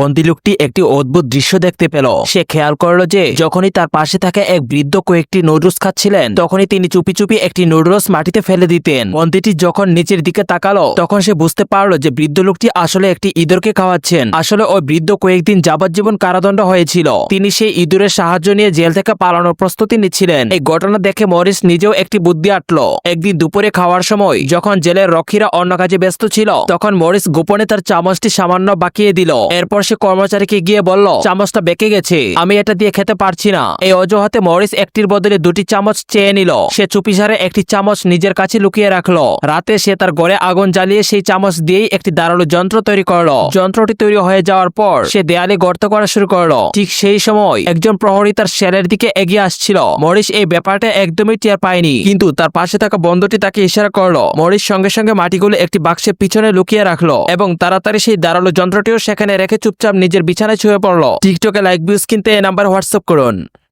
বন্দি লোকটি একটি অদ্ভুত দৃশ্য দেখতে পেল। সে খেয়াল করল যে, যখনই তার পাশে থাকা এক বৃদ্ধ কয়েকটি নুডলস খাচ্ছিলেন, তখনই তিনি চুপি চুপি একটি নুডলস মাটিতে ফেলে দিতেন। বন্দিটি যখন নিচের দিকে তাকালো, তখন সে বুঝতে পারল যে বৃদ্ধ লোকটি আসলে একটি ইঁদুরকে খাওয়াচ্ছেন। আসলে ওই বৃদ্ধ কয়েকদিন যাবজ্জীবন কারাদণ্ড হয়েছিল। তিনি সেই ইঁদুরের সাহায্য নিয়ে জেল থেকে পালানোর প্রস্তুতি নিচ্ছিলেন। এই ঘটনা দেখে মরিস নিজেও একটি বুদ্ধি আটলো। একদিন দুপুরে খাওয়ার সময়, যখন জেলের রক্ষীরা অন্য কাজে ব্যস্ত ছিল, তখন মরিস গোপনে তার চামচটি সামান্য বাকিয়ে দিল। এরপর সে কর্মচারীকে গিয়ে বলল, চামচটা বেঁকে গেছে। আমি এটা দিয়ে খেতে পারছি না। এই অজুহাতে মরিস একটির বদলে দুটি চামচ চেয়ে নিল। সে চুপিসারে একটি চামচ নিজের কাছে লুকিয়ে রাখল। রাতে সে তার ঘরে আগুন জ্বালিয়ে সেই চামচ দিয়েই একটি দাঁড়াল যন্ত্র তৈরি করল। যন্ত্রটি তৈরি হয়ে যাওয়ার পর সে দেয়ালে গর্ত করা শুরু করল। ঠিক সেই সময় একজন প্রহরী তার শেলের দিকে এগিয়ে আসছিল। মরিস এই ব্যাপারটা একদমই টের পায়নি, কিন্তু তার পাশে থাকা বন্ধুটি তাকে ইশারা করল। মরিস সঙ্গে সঙ্গে মাটিগুলো একটি বাক্সের পিছনে লুকিয়ে রাখল এবং তাড়াতাড়ি সেই দাঁড়াল যন্ত্রটিও সেখানে রেখে চুপচাপ নিজের বিছানায় শুয়ে পড়ল। টিকটকে লাইক ভিউজ কিনতে এ নাম্বার হোয়াটসঅ্যাপ করুন।